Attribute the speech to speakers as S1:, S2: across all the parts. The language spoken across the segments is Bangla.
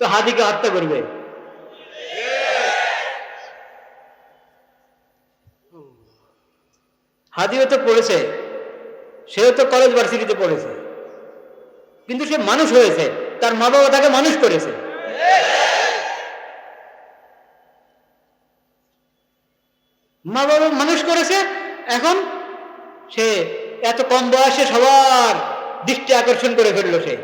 S1: তো হাদিকে হত্যা করবে? হাদিও তো পড়েছে, সেও তো কলেজ ভার্সিটিতে পড়েছে। কিন্তু সে মানুষ হয়েছে, তার মা বাবা তাকে মানুষ করেছে। মা বাবা মানুষ করেছে, এখন সে এত কম বয়সে সবার দৃষ্টি আকর্ষণ করে ফেলল সে।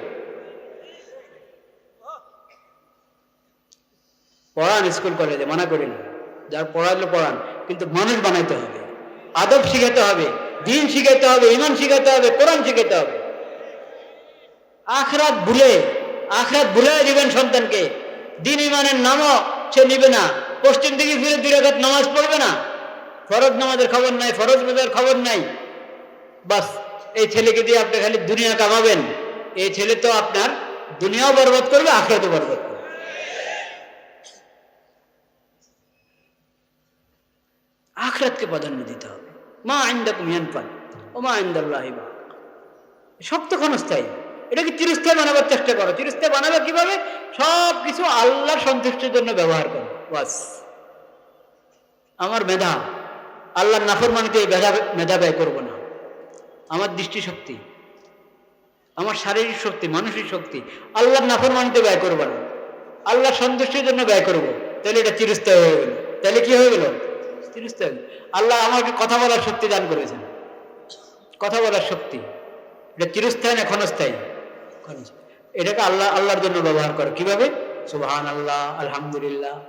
S1: পড়ান স্কুল কলেজে, মানা করি না। যার পড়ালো পড়ান, কিন্তু মানুষ বানাইতে হবে। আদব শিখাতে হবে, দিন শিখাতে হবে, ইমান শিখাতে হবে, কোরআন শিখাতে হবে। আখরাত ভুলে আখরাত ভুলে দিবেন সন্তানকে। দিন ইমানের নামও সে নিবে না। পশ্চিম দিকে ফিরে দুই রাখাত নামাজ পড়বে না। ফরজ নামাজের খবর নাই, ফরজ রোজার খবর নাই। বাস, এই ছেলেকে দিয়ে আপনি খালি দুনিয়া কামাবেন। এই ছেলে তো আপনার দুনিয়াও বরবাদ করবে, আখরাতও বরবাদ করবে। আখরাতকে প্রাধান্য দিতে হবে। মা আইন্দা কুমিয়ান পান ও মা আইন্দাল্লাহ সব তো ক্ষণস্থায়ী। এটাকে চিরস্থায়ী বানাবার চেষ্টা করো। চিরস্থায়ী বানাবে কীভাবে? সব কিছু আল্লাহর সন্তুষ্টির জন্য ব্যবহার করো। বাস। আমার মেধা, আল্লাহর নাফরমানিতে এই মেধা মেধা ব্যয় করব না। আমার দৃষ্টিশক্তি আমার শারীরিক শক্তি, মানসিক শক্তি আল্লাহর নাফরমানিতে ব্যয় করব না। আল্লাহর সন্তুষ্টির জন্য ব্যয় করব। তাহলে এটা চিরস্থায়ী হয়ে গেল। তাহলে কি হয়ে গেল? চিরস্থায়ী আল্লাহ আমাকে কথা বলার শক্তি দান করেছেন। কথা বলার শক্তি। এটা চিরস্থায়ী না ক্ষণস্থায়ী। এটাকে আল্লাহ, আল্লাহর জন্য ব্যবহার করো। কীভাবে? সুবহান আল্লাহ আলহামদুলিল্লাহ।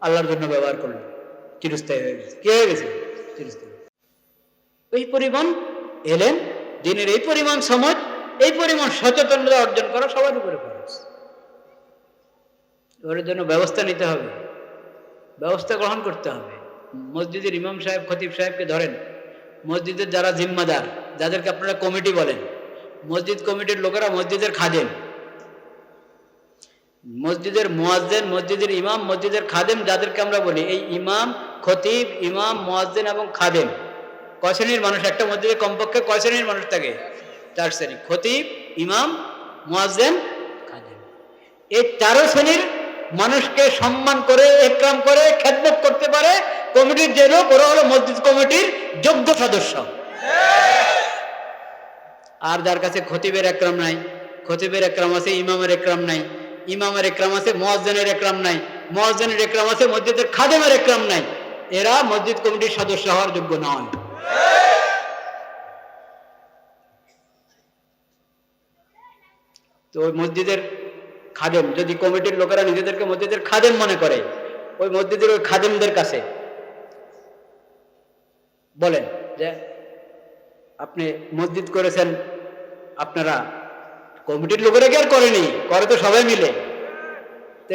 S1: আল্লাহর জন্য ব্যবহার করল চিরস্থায়ী হয়ে গেছে। কি হয়ে গেছে? চিরস্থায়ী। এই পরিমাণ এলেন। দিনের এই পরিমাণ সময়, এই পরিমাণ সচেতনতা অর্জন করা সবার উপরে খরচ। ওর জন্য ব্যবস্থা নিতে হবে। ব্যবস্থা গ্রহণ করতে হবে। মসজিদের ইমাম সাহেব, খতিব সাহেবকে ধরেন। মসজিদের যারা জিম্মাদার, যাদেরকে আপনারা কমিটি বলেন, মসজিদ কমিটির লোকেরা মসজিদের খাদেম। মসজিদের মোয়াজ্জেন, মসজিদের ইমাম, মসজিদের খাদেম যাদেরকে আমরা বলি, এই ইমাম, খতিব, ইমাম, মোয়াজ্জেন এবং খাদেম। কয় শ্রেণির মানুষ? একটা মসজিদে কমপক্ষে কয় শ্রেণির মানুষ থাকে? চার শ্রেণি। খতিব, ইমাম, মোয়াজ্জেন, খাদেম। এই চারো শ্রেণির মানুষকে সম্মান করে, একরাম করে, খেদমত করতে পারে কমিটির যে ওরা হলো মসজিদ কমিটির যোগ্য সদস্য। আর যার কাছে খতিবের একরাম নাই, খতিবের একরাম আছে, ইমামের একরাম নাই, ইমামের একরাম আছে, মোয়াজ্জেনের একরাম নাই, মোয়াজ্জেনের একরাম আছে, মসজিদের খাদেমের একরাম নাই। এরা মসজিদ কমিটির সদস্য হওয়ার যোগ্য নয়। তো ওই মসজিদের খাদেম, যদি কমিটির লোকেরা নিজেদেরকে মসজিদের খাদেম মনে করে, ওই মসজিদের ওই খাদেমদের কাছে বলেন যে, আপনি মসজিদ করেছেন, আপনারা কমিটির লোকেরা কি আর করেনি? করে তো সবাই মিলে। তো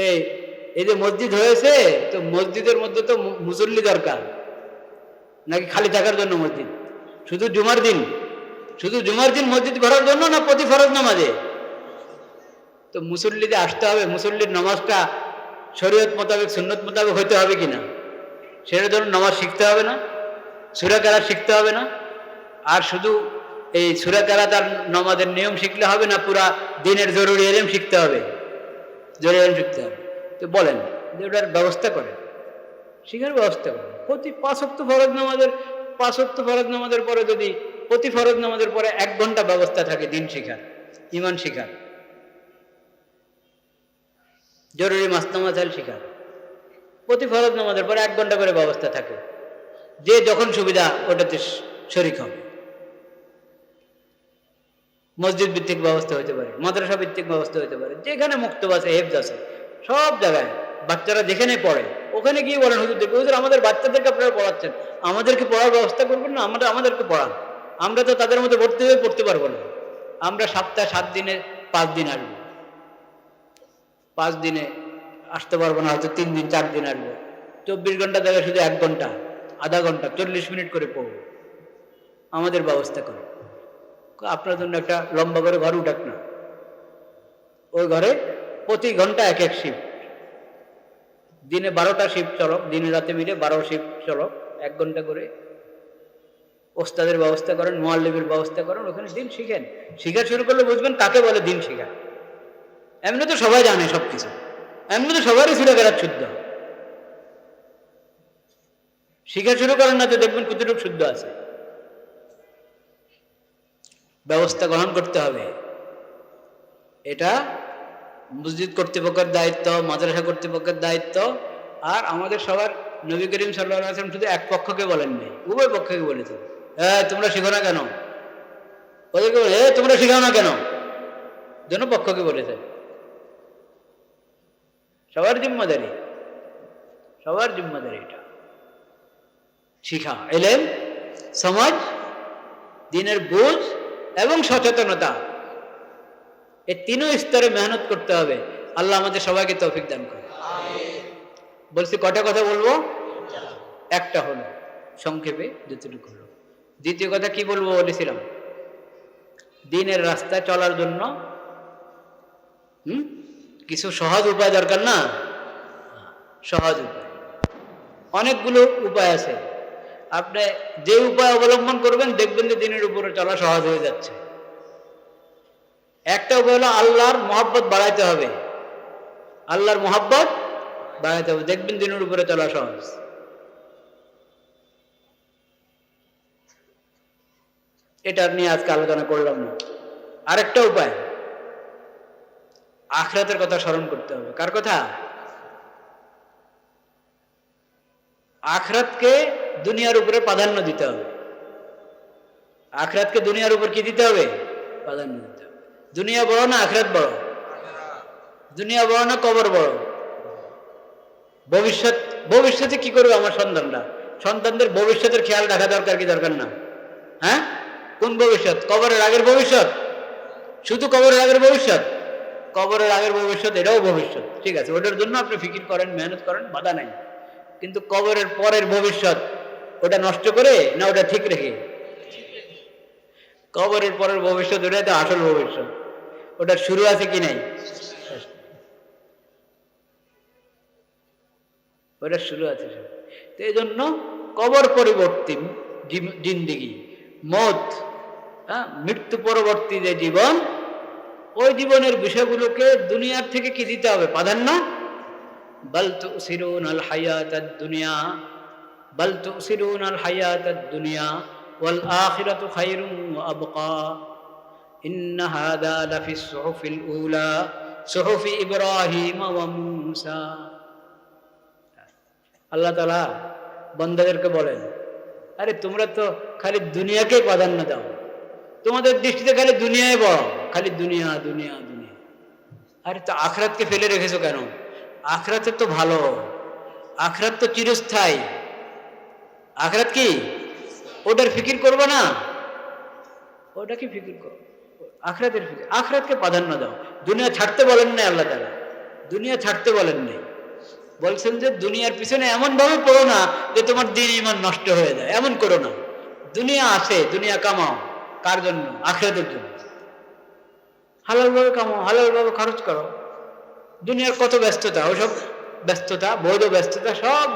S1: এই যে মসজিদ হয়েছে, তো মসজিদের মধ্যে তো মুসল্লি দরকার। নাকি খালি থাকার জন্য মসজিদ? শুধু জুমার দিন। শুধু জুমার দিন মসজিদ করার জন্য না প্রতি ফরজ নামাজে? তো মুসল্লিতে আসতে হবে। মুসল্লির নামাজটা শরীয়ত মোতাবেক, সুন্নত মোতাবেক হইতে হবে কিনা? সেটার জন্য নামাজ শিখতে হবে না? সুরা কারা শিখতে হবে না। আর শুধু এই সুরা কারা তার নামাজের নিয়ম শিখলে হবে না, পুরা দিনের জরুরি এলেম শিখতে হবে। জরুরি এলেম শিখতে হবে। তো বলেন, যে ওটার ব্যবস্থা করেন। শিখার ব্যবস্থা করেন। প্রতি পাঁচক্ত ফরজ নামাজের পাঁচক্ত ফরজ নামাজের পরে যদি, প্রতি ফরজ নামাজের পরে এক ঘণ্টা ব্যবস্থা থাকে দিন শিখার ইমান শিখার। জরুরি মাস্তামাজাল শিখার। প্রতি ফরজ নামাজের পরে এক ঘণ্টা করে ব্যবস্থা থাকে। যে যখন সুবিধা, ওটাতে শরিক হবে। মসজিদ ভিত্তিক ব্যবস্থা হতে পারে, মাদ্রাসা ভিত্তিক ব্যবস্থা হতে পারে, যেখানে মুক্তব আছে, হেফজ আছে, সব জায়গায় বাচ্চারা যেখানে পড়ে, ওখানে গিয়ে বলেন, হুজুর দেখবে হুজুর, আমাদের বাচ্চাদেরকে আপনারা পড়াচ্ছেন, আমাদেরকে পড়ার ব্যবস্থা করবেন না আমরা আমাদেরকে পড়ান। আমরা তো তাদের মধ্যে ভর্তি হয়ে পড়তে পারব না। আমরা সপ্তাহে সাত দিনে পাঁচ দিন আসব। পাঁচ দিনে আসতে পারব না, হয়তো তিন দিন, চার দিন আসব। চব্বিশ ঘণ্টা জায়গায় শুধু এক ঘণ্টা। আধা ঘণ্টা, চল্লিশ মিনিট করে পড়ব আমাদের ব্যবস্থা করে। আপনার জন্য একটা লম্বা করে ঘর উঠাক না। ওই ঘরে প্রতি ঘণ্টা এক এক শিফট দিনে বারোটা শিফট চলক, দিনে রাতে মিলে বারো শিফট চলক, এক ঘণ্টা করে। ওস্তাদের ব্যবস্থা করেন মোয়াল্লিমের ব্যবস্থা করেন, ওখানে দিন শিখেন। শিখা শুরু করলে বুঝবেন কাকে বলে দিন শিখা। এমনি তো সবাই জানে সব কিছু এমনি তো সবারই ছিল কেরাত শুদ্ধ। শিখা শুরু করেন না তো দেখবেন কতটুকু শুদ্ধ আছে। ব্যবস্থা গ্রহণ করতে হবে। এটা মসজিদ কর্তৃপক্ষের দায়িত্ব মাদ্রাসা কর্তৃপক্ষের দায়িত্ব আর আমাদের সবার নবী করিম সাল্লাহ আসলাম শুধু এক পক্ষকে বলেননি উভয় পক্ষকে বলেছেন। হ্যাঁ তোমরা শিখো না কেন? ওদেরকে বলে "এ, তোমরা শিখাও না কেন? যেন পক্ষকে বলেছেন। সবার জিম্মাদারি। সবার জিম্মাদারি এটা। শিখা। এলেন সমাজ দিনের বোঝ এবং সচেতনতা। এই তিনও স্তরে মেহনত করতে হবে। আল্লাহ আমাদের সবাইকে তৌফিক দান করে বলছি কটা কথা বলব? একটা হলো সংক্ষেপে যতটুকু হলো দ্বিতীয় কথা কি বলব বলেছিলাম? দিনের রাস্তা চলার জন্য হুম? কিছু সহজ উপায় দরকার না? সহজ উপায়। অনেকগুলো উপায় আছে। আপনি যে উপায় অবলম্বন করবেন, দেখবেন যে দিনের উপরে চলা সহজ হয়ে যাচ্ছে। একটা উপায় হলো আল্লাহর মহাব্বত বাড়াইতে হবে। আল্লাহর মহাব্বত বাড়াইতে হবে। দেখবেন দিনের উপরে চলা সহজ। এটা নিয়ে আজকে আলোচনা করলাম না। আরেকটা উপায়, আখরাতের কথা স্মরণ করতে হবে। কার কথা? আখরাতকে দুনিয়ার উপরে প্রাধান্য দিতে হবে। আখরাতকে দুনিয়ার উপর কি দিতে হবে? প্রাধান্য দিতে হবে। দুনিয়া বড় না আখরাত বড়? দুনিয়া বড় না কবর বড়? ভবিষ্যৎ, ভবিষ্যতে কি করবে আমার সন্তানরা? সন্তানদের ভবিষ্যতের খেয়াল রাখা দরকার কি দরকার না? হ্যাঁ? কোন ভবিষ্যৎ? কবরের আগের ভবিষ্যৎ? শুধু কবরের আগের ভবিষ্যৎ? কবরের আগের ভবিষ্যৎ, এটাও ভবিষ্যৎ। ঠিক আছে, ওটার জন্য আপনি ফিকির করেন, মেহনত করেন, বাধা নাই। কিন্তু কবরের পরের ভবিষ্যৎ ওটা নষ্ট করে না ওটা ঠিক রেখে? কবরের পরের ভবিষ্যৎ, ওটাই তো আসল ভবিষ্যৎ। ওটার শুরু আছে কি নাই? ওটা শুরু আছে। তো এই জন্য কবর পরিবর্তী জিন্দিগি মত হ্যাঁ মৃত্যু পরবর্তী যে জীবন, ওই জীবনের বিষয়গুলোকে দুনিয়ার থেকে কি দিতে হবে? প্রাধান্য? বল তুসিরুন আল হায়াত দুনিয়া দুনিয়া ওয়াল আখিরাতু খায়রুম ওয়া আবকা। ইন্ন হাদা লাফি সুহুফিল উলা, সুহুফি ইব্রাহিম ওয়া মূসা। আল্লাহ তাআলা বন্দাদেরকে বলেন, আরে তোমরা তো খালি দুনিয়াকে প্রাধান্য দাও। তোমাদের দৃষ্টিতে খালি দুনিয়ায় বড়, খালি দুনিয়া দুনিয়া দুনিয়া। আরে তো আখরাতকে ফেলে রেখেছো কেন? আখরাতে তো ভালো, আখরাত তো চিরস্থায়ী। আখরাত কি? ওটার ফিকির করবে না? ওটা কি ফিকির করো আখরাতের ফিকির। আখরাতকে প্রাধান্য দাও। দুনিয়া ছাড়তে বলেন না আল্লাহ তালা দুনিয়া ছাড়তে বলেন নাই। বলছেন যে দুনিয়ার পিছনে এমন ভাবে পড়ো না যে তোমার দিন ইমান নষ্ট হয়ে যায়। এমন করো না। দুনিয়া আছে দুনিয়া কামাও। কার জন্য? আখরাতের জন্য। হালালভাবে কামাও হালালভাবে খরচ করো। দুনিয়ার কত ব্যস্ততা ওসব ব্যস্ততা বৈধ ব্যস্ততা সব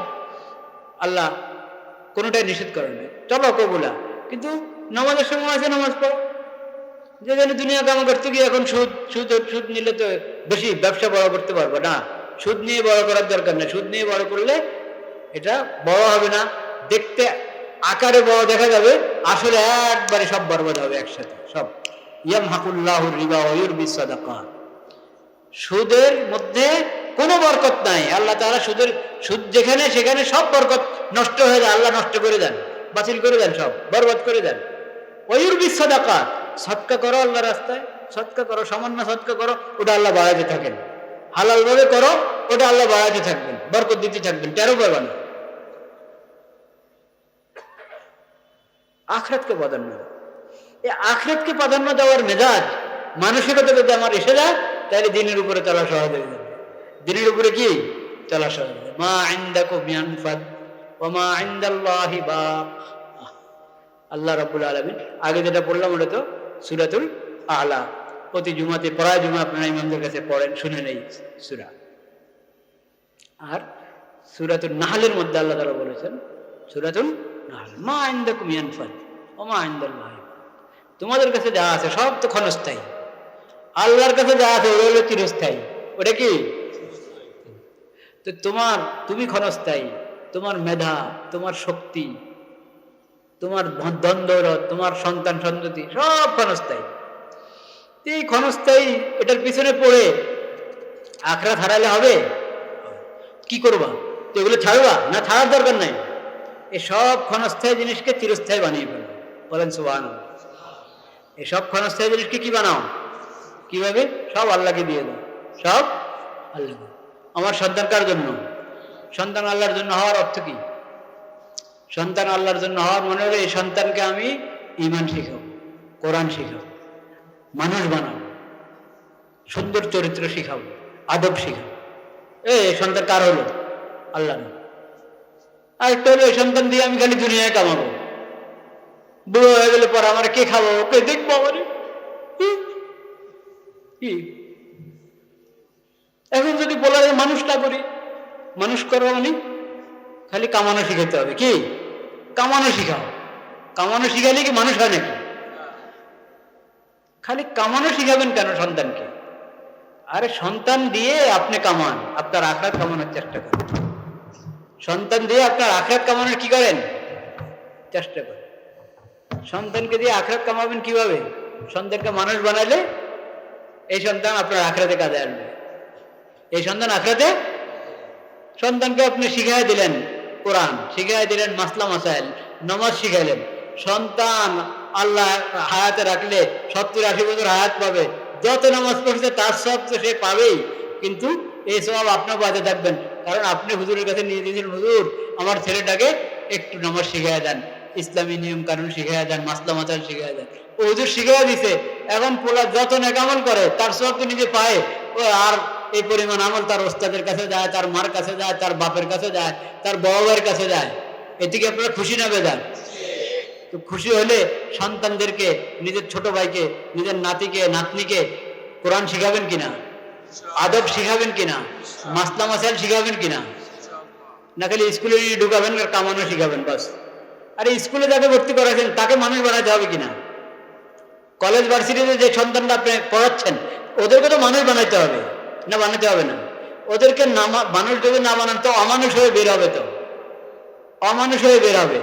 S1: আল্লাহ কোনোটাই নিষেধ করে না চলো কবুলা। কিন্তু নামাজের সময় আছে, নামাজ পড়ো। যেখানে দুনিয়া কামা করতে গিয়ে এখন সুদ সুদ সুদ নিলে তো বেশি ব্যবসা বড় করতে পারব না। সুদ নিয়ে বড় করার দরকার নেই। সুদ নিয়ে বড় করলে এটা বড় হবে না। দেখতে আকারে বড় দেখা যাবে। আসলে একবারে সব বরবাদ হবে একসাথে। সব। ইয়াম হাকুল্লাহ রিবা ওয়ুর বিসাদাকা সুদের মধ্যে কোনো বরকত নাই। আল্লাহ তারা সুদের সুদ যেখানে, সেখানে সব বরকত নষ্ট হয়ে যায়। আল্লাহ নষ্ট করে দেন, বাতিল করে দেন সব, বরবাদ করে দেন। ওয়ুর বিসাদাকা সৎকা করো আল্লাহ রাস্তায়, সৎকা করো সামান্য সৎকা করো, ওটা আল্লাহ বাড়াতে থাকেন। হালাল ভাবে করো, ওটা আল্লাহ বাড়াতে থাকবেন, বরকত দিতে থাকবেন তেরো পারবা না। আখরাতকে প্রাধান্য এই আখরাতকে প্রাধান্য দেওয়ার মেজাজ, মানসিকতা যদি আমার এসে যায়, তাহলে দিনের উপরে চলা সহজ হয়ে দিনের উপরে কি? যাবে মা আইন্দাল্লাহি বাক আল্লাহ রাব্বুল আলামিন, আগে যেটা পড়লাম ওটা তো সূরাতুল আলা। প্রতি জুমাতে প্রায় জুমা আপনারা ইমামদের কাছে পড়েন, শুনে নেই সূরা। আর সূরাতুল নাহলের মধ্যে আল্লাহ তাআলা বলেছেন সূরাতুল নাহল, মা আইন্দাকুম ইয়ানফাদ ওয়া মা আইন্দাল্লাহি তোমাদের কাছে যা আছে সব তো ক্ষণস্থায়ী। আল্লাহর কাছে যা আছে ওটা হলো চিরস্থায়ী। ওটা কি? তো তোমার, তুমি ক্ষণস্থায়ী, তোমার মেধা, তোমার শক্তি, তোমার দ্বন্দ্ব তোমার সন্তান, সন্ততি, সব ক্ষণস্থায়ী। এই ক্ষণস্থায়ী, এটার পিছনে পড়ে আখড়া হারালে হবে? কি করবা? তো এগুলো ছাড়বা? না ছাড়ার দরকার নাই। এই সব ক্ষণস্থায়ী জিনিসকে চিরস্থায়ী বানিয়ে ফেলো। বলেন সুবাহ এসব ক্ষণস্থায়ী জিনিসকে কি বানাও? কীভাবে? সব আল্লাহকে দিয়ে দাও। সব আল্লাহ আমার সন্তান কার জন্য? সন্তান আল্লাহর জন্য হওয়ার অর্থ কি? সন্তান আল্লাহর জন্য হওয়ার মনে হলে এই সন্তানকে আমি ইমান শিখাবো, কোরআন শিখাবো, মানুষ বানাবো, সুন্দর চরিত্র শিখাবো, আদব শিখাবো। এ সন্তান কার হলো? আল্লাহ আর একটা হলো সন্তান দিয়ে আমি খালি দুনিয়ায় কামাবো। বুড়ো হয়ে গেলে পর আমার কে খাব কে দেখব আমার? কি? এখন যদি বলা যায় মানুষটা করি, মানুষ করা মানে খালি কামানো শিখাতে হবে। কি? কামানো শিখাও। কামানো শিখালে কি মানুষ হয় নাকি? খালি কামানো শিখাবেন কেন সন্তানকে? আরে সন্তান দিয়ে আপনি কামান, আপনার আখড়াত কামানোর চেষ্টা করেন। সন্তান দিয়ে আপনার আখড়াত কামানোর কি করেন? চেষ্টা করেন। সন্তানকে দিয়ে আখড়াত কামাবেন কীভাবে? সন্তানকে মানুষ বানাইলে এই সন্তান আপনার আখড়াতে কাজে আসবে। এই সন্তান আখড়াতে? সন্তানকে আপনি শিখাই দিলেন কোরআন শিখাই দিলেন মাসলা মাসাইল, নমাজ শিখাইলেন। সন্তান আল্লাহ হায়াতে রাখলে সত্তর আশি বছর হায়াত পাবে। যত নামাজ পড়ছে তার সব তো সে পাবেই। কিন্তু এই সব আপনার বাদে থাকবেন। কারণ আপনি হুজুরের কাছে নিয়ে দিয়েছিলেন হুজুর, আমার ছেলেটাকে একটু নামাজ শিখাই দেন। ইসলামী নিয়ম কানুন শিখাই দেন, মাসলা মাসাইল শিখাই দেন। ও হুজুর শিখাই দিছে। এখন পোলা যত নেকামল করে, তার সব তো নিজে পায়। ও আর এই পরিমাণ আমল তার ওস্তাদের কাছে যায়, তার মার কাছে যায়, তার বাপের কাছে যায়, তার বাবার কাছে যায়। এটিকে আপনারা খুশি না বেজান তো খুশি হলে সন্তানদেরকে, নিজের ছোট ভাইকে, নিজের নাতিকে, নাতনিকে কোরআন শিখাবেন কিনা? আদব শিখাবেন কিনা? মাসলা মাসাইল শিখাবেন কিনা? না খালি স্কুলে ঢুকাবেন আর কামানো শিখাবেন বাস। আরে স্কুলে যাকে ভর্তি করাছেন তাকে মানুষ বানাতে হবে কিনা? কলেজ ভার্সিটিতে যে সন্তানটা আপনি পড়াচ্ছেন, ওদেরকে তো মানুষ বানাইতে হবে। না বানাতে হবে না। ওদেরকে নামা মানুষ যদি না বানান, তো অমানুষ হয়ে বের হবে তো। অমানুষ হয়ে বের হবে।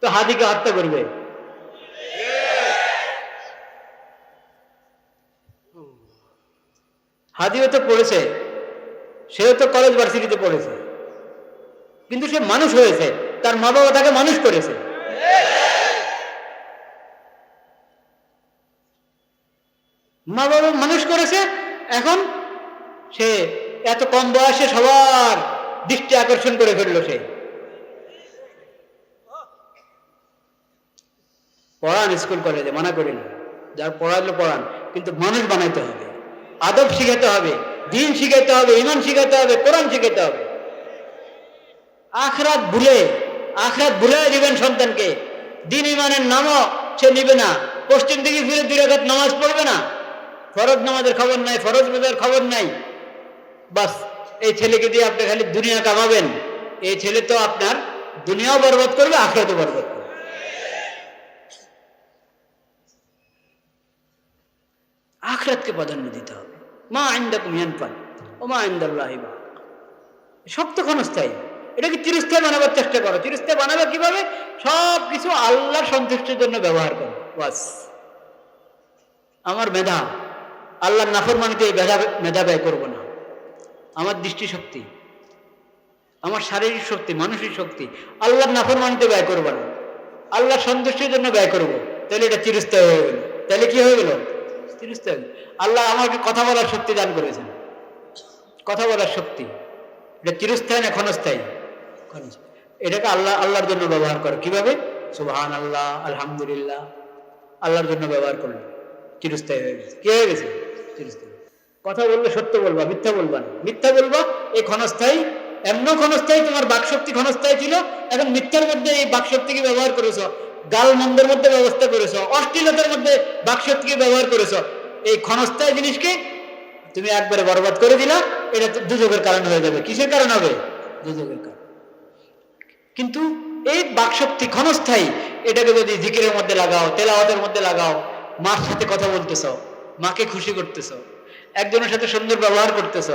S1: তো হাদিকে হত্যা করবে। হাদিও তো পড়েছে। সেও তো কলেজ ভার্সিটিতে পড়েছে। কিন্তু সে মানুষ হয়েছে। তার মা বাবা তাকে মানুষ করেছে। মা বাবা মানুষ করেছে, এখন সে এত কম বয়সে সবার দৃষ্টি আকর্ষণ করে ফেলল সে। পড়ান স্কুল কলেজে, মানা করি না যার পড়াইলো পড়ান, কিন্তু মানুষ বানাইতে হবে। আদব শিখাতে হবে, দিন শিখাতে হবে, ইমান শিখাতে হবে, কোরআন শিখাতে হবে। আখরাত ভুলে আখরাত ভুলে দিবেন সন্তানকে। দিন ইমানের নামও সে নিবে না। পশ্চিম দিকে ফিরে দুই নামাজ পড়বে না। ফরজ নামাজের খবর নাই, ফরজ রোজার খবর নাই। বাস, এই ছেলেকে দিয়ে আপনি খালি দুনিয়া কামাবেন, এই ছেলে তো আপনার দুনিয়াও বরবাদ করবে, আখরাতও বরবাদ করবে। আখরাতকে প্রাধান্য দিতে হবে। মা আইন্দা কুমিয়ান পান ও মা আইন্দাল্লাহ সব তো ক্ষণস্থায়ী। এটাকে চিরস্থায়ী বানাবার চেষ্টা করো? চিরস্থায়ী বানাবে কীভাবে? সব কিছু আল্লাহর সন্তুষ্টির জন্য ব্যবহার করো বাস। আমার মেধা, আল্লাহর নাফরমানিতে এই মেধা মেধা ব্যয় করব না। আমার দৃষ্টিশক্তি আমার শারীরিক শক্তি, মানসিক শক্তি, আল্লাহর নাফরমানিতে ব্যয় করব না। আল্লাহর সন্তুষ্টির জন্য ব্যয় করব। তাহলে এটা চিরস্থায়ী হয়ে গেল। তাহলে কি হয়ে গেল? চিরস্থায়ী আল্লাহ আমাকে কথা বলার শক্তি দান করেছেন। কথা বলার শক্তি। এটা চিরস্থায়ী না ক্ষণস্থায়ী? ক্ষণস্থায়ী। এটাকে আল্লাহ, আল্লাহর জন্য ব্যবহার করো। কীভাবে? সুবহান আল্লাহ আলহামদুলিল্লাহ। আল্লাহর জন্য ব্যবহার করল চিরস্থায়ী হয়ে গেছে। কি হয়ে গেছে? চিরস্থায়ী। কথা বললে সত্য বলবা, মিথ্যা বলবা না। মিথ্যা বলবা, এই ক্ষণস্থায়ী, এমন ক্ষণস্থায়ী তোমার বাকশক্তি ক্ষণস্থায়ী ছিল, এখন মিথ্যার মধ্যে এই বাকশক্তিকে ব্যবহার করেছ, গাল মন্দের মধ্যে ব্যবস্থা করেছ, অশ্লীলতার মধ্যে বাকশক্তিকে ব্যবহার করেছ, এই ক্ষণস্থায়ী জিনিসকে তুমি একবারে বরবাদ করে দিলা, এটা দুযোগের কারণ হয়ে যাবে। কিসের কারণ হবে? দুযোগের কারণ। কিন্তু এই বাকশক্তি ক্ষণস্থায়ী, এটাকে যদি জিকিরের মধ্যে লাগাও, তেলাওয়াতের মধ্যে লাগাও, মার সাথে কথা বলতেছ, মাকে খুশি করতেছ একজনের সাথে সুন্দর ব্যবহার করতেছ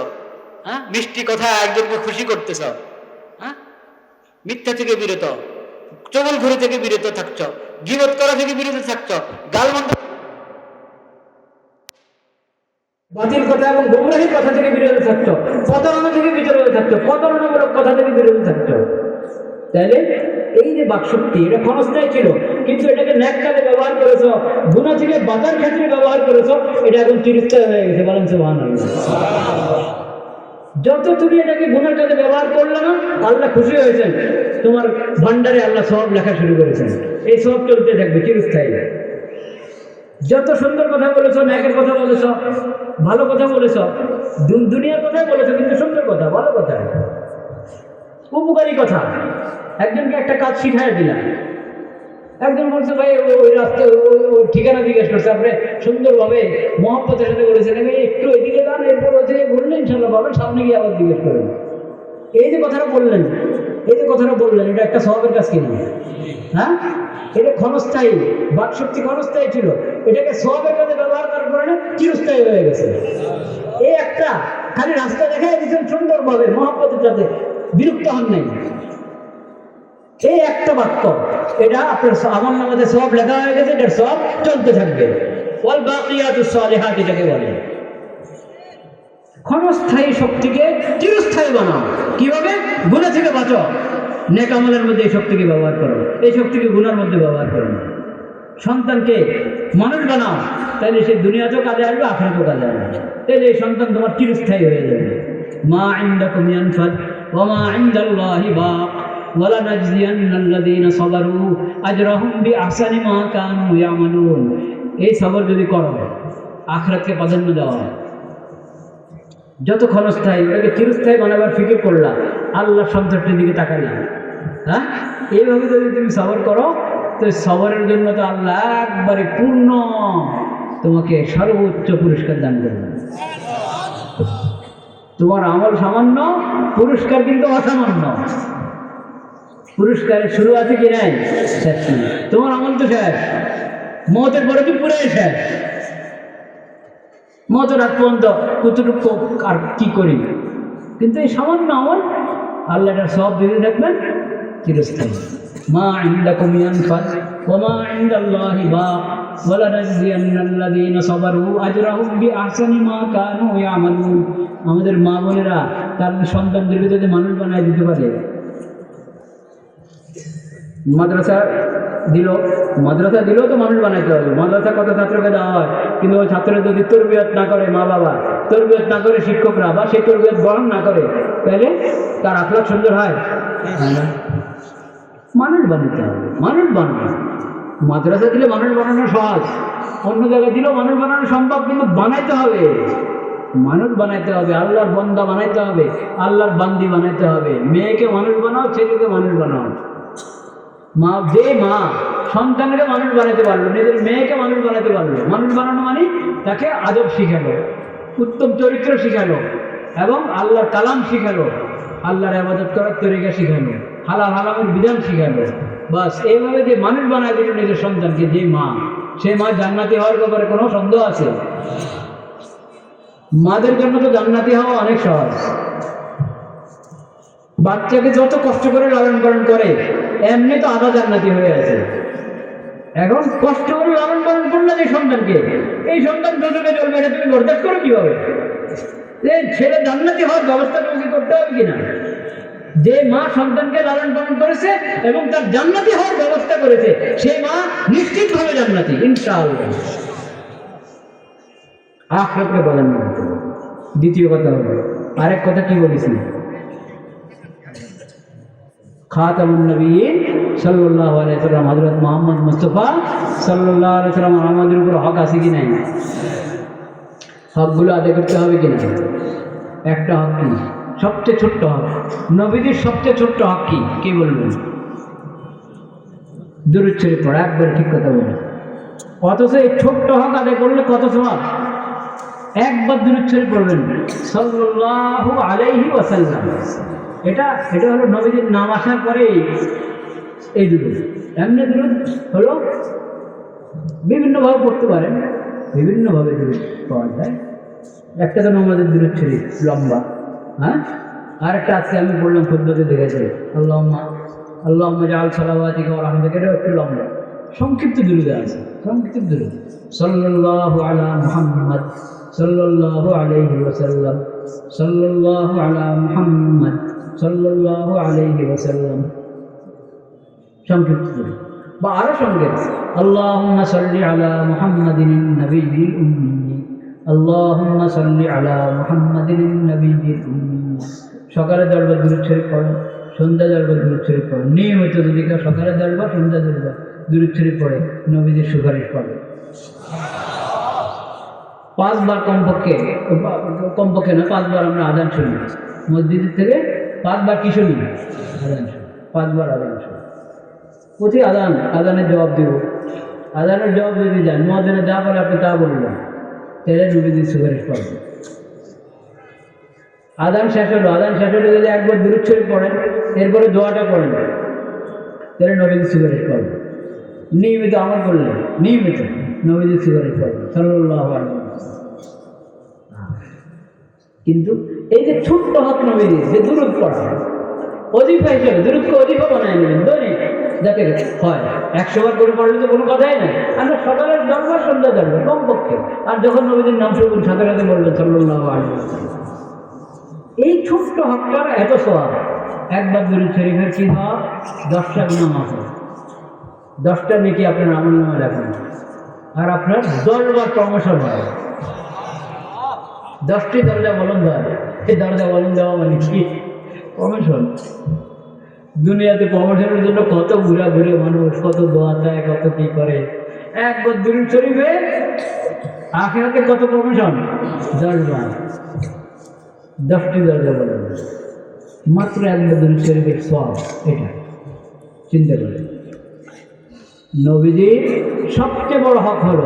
S1: হ্যাঁ? মিষ্টি কথা একজনকে খুশি করতেছ হ্যাঁ? মিথ্যা থেকে বিরত চবল ঘুরে থেকে বিরত থাকছ, গিবত করা থেকে বিরত থাকছ, গালমন্দ
S2: বাতিল কথা এবং গোমরাহি কথা থেকে বিরত থাকতো প্রতারণা থেকে বিরত থাকতো প্রতারণামূলক কথা থেকে বিরত থাকতো তাইলে এই যে বাকশক্তি, এটা ক্ষণস্থায়ী ছিল। কিন্তু এটাকে ন্যাক কাজে ব্যবহার করেছ, গুণা থেকে বাজার ক্ষেত্রে ব্যবহার করেছ, এটা এখন চিরস্থায়ী হয়ে গেছে, বলেন যত তুমি এটাকে গুণের কাজে ব্যবহার করলে না, আল্লাহ খুশি হয়েছেন। তোমার ভান্ডারে আল্লাহ সব লেখা শুরু করেছেন। এই সব চলতে থাকবে চিরস্থায়ী যত সুন্দর কথা বলেছ, ন্যাকের কথা বলেছ, ভালো কথা বলেছ দুনিয়ার কথাই বলেছ, কিন্তু সুন্দর কথা, ভালো কথা। উপকারী কথা। একজনকে একটা কাজ শিখাই দিলাম। একজন বলছে, ভাই ওই রাস্তা ঠিকানা জিজ্ঞেস করছে। আপনি সুন্দরভাবে মহাব্বতের সাথে বলেছেন। আমি একটু ওইদিকে যান, এরপর ওই বললেন ইনশাল্লাহ পাবেন। সামনে গিয়ে আবার জিজ্ঞেস করেন। এই যে কথাটা বললেন, এই যে কথাটা বললেন, এটা একটা স্বভাবের কাজ কিনা? হ্যাঁ? এটা ক্ষণস্থায়ী, বাকশক্তি ক্ষণস্থায়ী ছিল। এটাকে সবের কাজে ব্যবহার করার কারণে চিরস্থায়ী হয়ে গেছে। এই একটা খালি রাস্তা দেখায় দিচ্ছেন সুন্দরভাবে মহাপতের সাথে। বিরক্ত হন নাই। এই একটা বাক্য, এটা আপনার আমার নামাজে সব লেখা হয়ে গেছে, এটার সব চলতে থাকবে। বাকিয়াতুস সালিহাত, এটাকে বলে। ক্ষণস্থায়ী শক্তিকে চিরস্থায়ী বানাও। কীভাবে? গুণা থেকে বাঁচো নেক আমলের মধ্যে এই শক্তিকে ব্যবহার করো। এই শক্তিকে গুণার মধ্যে ব্যবহার করো। সন্তানকে মানুষ বানাও। তাহলে সে দুনিয়াতেও কাজে আসবে, আখেরাতেও কাজে আসবে। তাহলে এই সন্তান তোমার চিরস্থায়ী হয়ে যাবে। মা ইন্দাকুম ইয়ানফাদ ওয়া মা ইনদাল্লাহি বাক ওয়ালা নাজজিয়ান্নাল্লাযীনা সাবারু আজরাহুম বিআহসানি মা কানু ইয়ামালুন এই সবর যদি করো, আখরাতকে প্রাধান্য দেওয়া যত ক্ষণস্থায়ী ওটাকে চিরস্থায়ী বানাবার ফিকির করলাম আল্লাহ সন্তুষ্টির দিকে তাকাইলাম হ্যাঁ? এইভাবে যদি তুমি সবর করো, তো সবরের জন্য তো আল্লাহ একবারে পূর্ণ তোমাকে সর্বোচ্চ পুরস্কার দান করবেন। তোমার আমল সামান্য, পুরস্কার কিন্তু অসামান্য। পুরস্কারের শুরু আছে কি নাই? তোমার আমল তো শেষ। মতের পরে তো পুরাই শেষ। মত রাত পর্যন্ত কতটুকু আর কি করি? কিন্তু এই সামান্য আমল আল্লাহটা সব দিতে থাকবেন চিরস্থায়ী। মা ইন্দাকুম ইয়ানফাদ আমাদের মা বোনেরা তার সন্তানদেরকে যদি মানুষ বানায় দিতে পারে। মাদ্রাসা দিল, মাদ্রাসা দিলেও তো মানুষ বানাইতে হবে। মাদ্রাসা কত ছাত্রকে দেওয়া হয়? কিন্তু ওই ছাত্রের যদি তরবিয়ত না করে মা বাবা, তরবিয়ত না করে শিক্ষকরা বা সেই তরবিয়ত গ্রহণ না করে, তাহলে তার আখলাখ সুন্দর হয়? মানুষ বানাতে হবে। মানুষ বানানো। মাদ্রাসা দিলে মানুষ বানানো সহজ, অন্য জায়গায় দিলেও মানুষ বানানো সম্ভব, কিন্তু বানাইতে হবে। মানুষ বানাইতে হবে, আল্লাহর বন্দা বানাইতে হবে, আল্লাহর বান্দি বানাইতে হবে। মেয়েকে মানুষ বানাও, ছেলেকে মানুষ বানাও। মা, যে মা সন্তানকে মানুষ বানাতে পারল, নিজের মেয়েকে মানুষ বানাতে পারল, মানুষ বানানো মানে তাকে আদব শিখালো, উত্তম চরিত্র শিখালো, এবং আল্লাহর কালাম শিখালো, আল্লাহর আবাদত করার তরিকা শিখালো, হালাল হালামের বিধান শিখালো। বাস, এইভাবে যে মানুষ বানায় দিল নিজের সন্তানকে, যে মা সে মা জান্নাতি হওয়ার ব্যাপারে কোনো সন্দেহ আছে? মাদের জন্য তো জান্নাতি হওয়া অনেক সহজ। বাচ্চাকে যত কষ্ট করে লালন পালন করে, এমনি তো আধা জান্নাতি হয়ে আছে। এখন কষ্ট করে লালন পালন করলে এই সন্তানকে, এই সন্তান দুজনে চলবে এটা তুমি বরদাস্ত করো কীভাবে? ছেলে জান্নাতি হওয়ার ব্যবস্থা তোমাকে করতে হবে কিনা? যে মা সন্তানকে লালন পালন করেছে এবং তার জান্নাতি হওয়ার ব্যবস্থা করেছে, সেই মা নিশ্চিতভাবে জান্নাতি, ইনশাআল্লাহ। আখরাতকে দিতে দ্বিতীয় কথা হলো, আরেক কথা কি বলেছি মুহাম্মদ উপর হক কি নাই? আদায় করতে হবে একটা হক কি? সবচেয়ে ছোট্ট হক। নবীদের সবচেয়ে ছোট্ট হক কি? কি বলবেন? দূরচ্ছরি পড়া, একবার ঠিক কথা বলে অথচ এই ছোট্ট হক আদায় করলে কত সব একবার দূরচ্ছরি পড়বেন। সাল্লাল্লাহু আলাইহি ওয়াসাল্লাম। এটা এটা হলো নবীদের নাম আসার পরে এই দুটো এমনি দূরত হলো বিভিন্নভাবে পড়তে পারেন, বিভিন্নভাবে দূরত পাওয়া যায়। একটা তো নমাজের ছড়ি লম্বা। হ্যাঁ? আরেকটা আছে, আমি বললাম পদ্ধতি দেখেছি আল্লাহ আল্লাহ জাল সালাবাতি রহমতুল্লাহ এটাও একটু লম্বা। সংক্ষিপ্ত দুরুদে আছে, সংক্ষিপ্ত দুরুদ। সাল্লাল্লাহু আলা মুহাম্মদ, সাল্লাল্লাহু আলাইহি ওয়াসাল্লাম, সাল্লাল্লাহু আলা মুহাম্মদ, সাল্লাল্লাহু আলাইহি ওয়াসাল্লাম। সংক্ষিপ্ত দুরুদ। বা আরও সঙ্গে আল্লাহুম্মা সাল্লি আলা মুহাম্মাদিন নবিয়্যিল উম্মি। আলা মুহাম্মাদিন নবিয়্যিল উম্মি। সকালে দরবার দূরত শরীফ পড়েন সন্ধ্যা দরবার দূরত শরীফ পড়েন নিয়মিত যদি কেউ সকালে দরবার, সন্ধ্যা দরবার দূরত শরীফ পড়ে, নবীদের সুপারিশ পাবে। পাঁচবার কমপক্ষে কমপক্ষে না পাঁচবার আমরা আদান শুনি। মসজিদের থেকে পাঁচবার কি শুনি? আদান শুনি। পাঁচবার আদান শুনি। কোথায় আদান, আদানের জবাব দেব। আদানের জবাব যদি যান মহাজনে যা বলে আপনি তা বলবেন। তাহলে নবীদের সুপারিশ পাবেন আদান শেষ হলো, আদান শেষ হলে যদি একবার দূরত শরীফ পড়েন, এরপরে দোয়াটা পড়েন। তাহলে নবীদের সুপারিশ পাবেন নিয়মিত আমল করলেন, নিয়মিত নবীদের সুপারিশ পাবেন সাল্লাহ কিন্তু এই যে ছোট্ট হক নবীদের যে দূরত পড়া অধিফা হিসেবে দূরত্ব অধিফা বানায় নেবেন দৈনিক যাতে হয়। একশো বার করে পড়লে তো কোনো কথাই নাই। আমরা সকালের দরবার সন্ধ্যা দরবার কমপক্ষে। আর যখন নবীদের নাম শুনবেন, সাথে সাথে বলবেন সাল্লাহ এই ছোট্ট হকটার এত সব একবার দূরে শরীফের কি হওয়া দশটা গুণা হয়। দশটা নাকি আপনার আমল নামে রাখেন। আর আপনার দশবার প্রমোশন হয়। দশটি দরজা বলন দেওয়া এই দরজা বলন, দেওয়া মানে কি? প্রমোশন। দুনিয়াতে প্রমোশনের জন্য কত ঘুরা ঘুরে মানুষ, কত দোয়া চায়, কত কি করে। একবার দূরে শরীফে আখেরাতে কত প্রমোশন দশবার দশটি দরজা বলেন মাত্র একবার দূরে শরীফের সব এটা। চিন্তা করে নবীজির সবচেয়ে বড় হক হলো,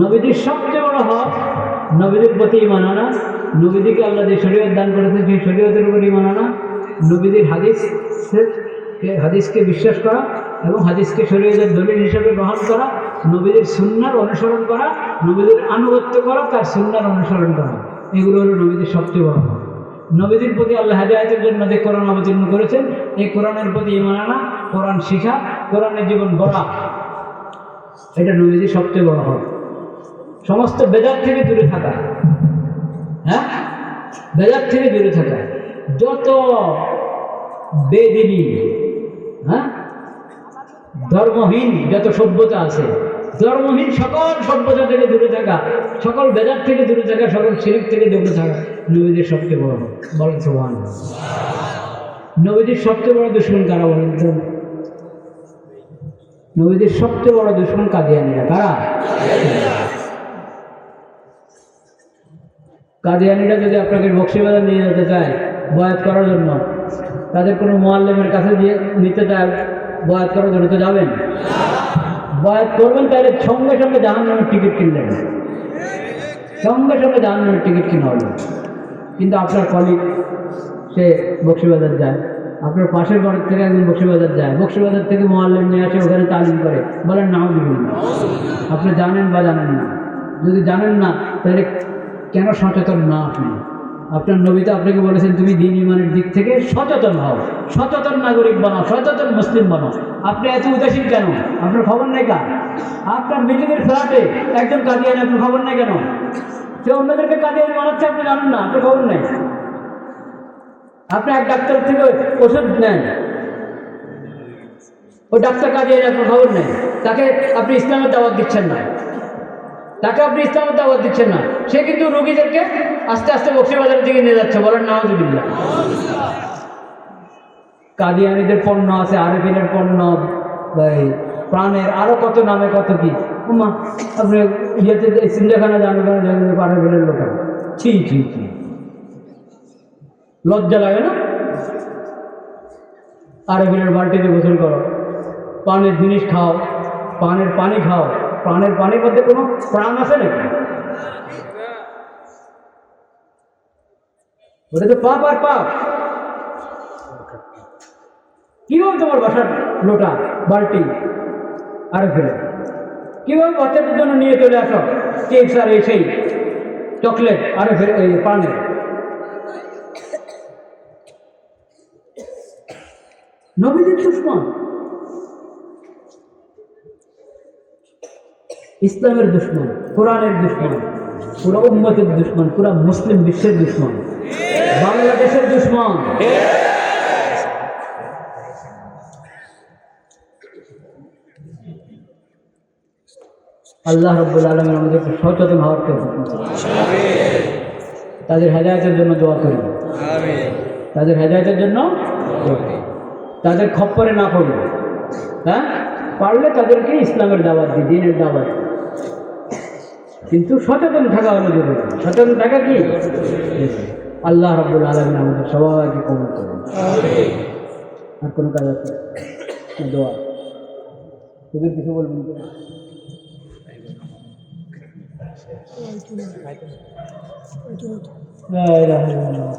S2: নবীজির সবচেয়ে বড় হক নবীদের প্রতি ইমান আনা নবীদিকে আল্লাহ যে শরীয়ত দান করেছে সেই শরীয়তের উপর ইমান আনা নবীদের হাদিস হাদিসকে বিশ্বাস করা এবং হাদিসকে শরীরের দলিল হিসেবে গ্রহণ করা, নবীদের সুন্নার অনুসরণ করা, নবীদের আনুগত্য করা, তার সুন্নার অনুসরণ করা। এগুলো হলো নবীদের সবচেয়ে বড় নবীদের প্রতি আল্লাহ হেদায়তের জন্য যে কোরআন অবতীর্ণ করেছেন, এই কোরআনের প্রতি ইমান আনা, কোরআন শিখা, কোরআনের জীবন গড়া, এটা নবীদের সবচেয়ে বড় হক সমস্ত বেদার থেকে দূরে থাকা। হ্যাঁ? বেদার থেকে দূরে থাকা। যত বেদিনী হ্যাঁ? ধর্মহীন যত সভ্যতা আছে, ধর্মহীন সকল সভ্যতা থেকে দূরে থাকা, সকল বেদার থেকে দূরে থাকা, সকল শিরিক থেকে দূরে থাকা নবীদের সবচেয়ে বড়, বলেন সোহান নবীদের সবচেয়ে বড় দুশ্মন কারা বলেন তো? নবীদের সবচেয়ে বড় দুশ্মন কাদিয়ানিরা, কারা? কাদিয়ানিরা যদি আপনাকে বক্সিবাজার নিয়ে যেতে চায় বয়াত করার জন্য। তাদের কোনো মোয়াল্লেমের কাছে দিয়ে নিতে চায় বয়াত করার জন্য তো যাবেন। বয়াত করবেন, তাহলে সঙ্গে সঙ্গে জাহান নামের টিকিট কিনলেন। সঙ্গে সঙ্গে জাহান নামের টিকিট কিনা হলো। কিন্তু আপনার কলিগ, সে বক্সিবাজার যায়। আপনার পাশের বাড়ির থেকে একজন বক্সিবাজার যায়। বক্সিবাজার থেকে মোয়াল্লেম নিয়ে আসে, ওখানে তালিম করে। বলেন নাও দিবেন আপনি জানেন বা জানেন না? যদি জানেন না, তাহলে কেন সচেতন না আপনি? আপনার নবীতে আপনাকে বলেছেন, তুমি দিন ইমানের দিক থেকে সচেতন হও, সচেতন নাগরিক বানাও, সচেতন মুসলিম বানাও। আপনি এত উদাসীন কেন? আপনার খবর নেই কার? আপনার বিল্ডিংয়ের ফ্ল্যাটে একজন কাদিয়ানি, আপনার খবর নেই কেন? সে অন্যদেরকে কাদিয়ানি বানাচ্ছে, আপনি জানেন না, আপনার খবর নেই। আপনি এক ডাক্তার থেকে ওষুধ নেন। ওই ডাক্তার কাদিয়ানি, আপনার খবর নেই। তাকে আপনি ইসলামের দাওয়াত দিচ্ছেন না। তাকে আপনি ইসলামের দাওয়াত দিচ্ছেন না। সে কিন্তু রুগীদেরকে আস্তে আস্তে বক্সিবাজারের দিকে নিয়ে যাচ্ছে। বলেন নাওজুবিল্লা কাদিয়ানিদের পণ্য আছে আরেফিনের পণ্য এই প্রাণের আরও কত, নামে কত কি? আপনি ইয়েতে সিন্ডাখানা জানবেন লোক ছি ছি ছি। লজ্জা লাগে না? আরেফিনের বালতিতে গোসল করো। পানের জিনিস খাও, পানের পানি খাও। পানের পানির মধ্যে কোনো প্রাণ আছে নাকি? ওটা তো পাপ আর পাপ। কি কীভাবে তোমার বাসার লোটা বালটি আরও ফেলে। কি কীভাবে বাচ্চাদের জন্য নিয়ে চলে আসো। কেক আর এই সেই, চকলেট, আরও আর পানে। নবীদের সুষমা ইসলামের দুশ্মন, কোরআনের দুশ্মন, পুরো উম্মতের দুশ্মন, পুরো মুসলিম বিশ্বের দুশ্মন, বাংলাদেশের দুশ্মন। আল্লাহ রব্বুল আলমের আমাদেরকে সচেতন হওয়ার কেউ তাদের হেদায়তের জন্য দোয়া করি তাদের হেদায়তের জন্য তাদের খপ্পরে না পড়ি হ্যাঁ? পারলে তাদেরকে ইসলামের দাওয়াত দিই দিনের দাওয়াত। কিন্তু সচেতন থাকা হলো জরুরি সচেতন থাকা কি আল্লাহ রব্বুল আলমিন আমাদের সবাইকে কবল করুন আর কোনো কাজ আছে না, দোয়া তোদের কিছু বলবেন তো? لا إله إلا الله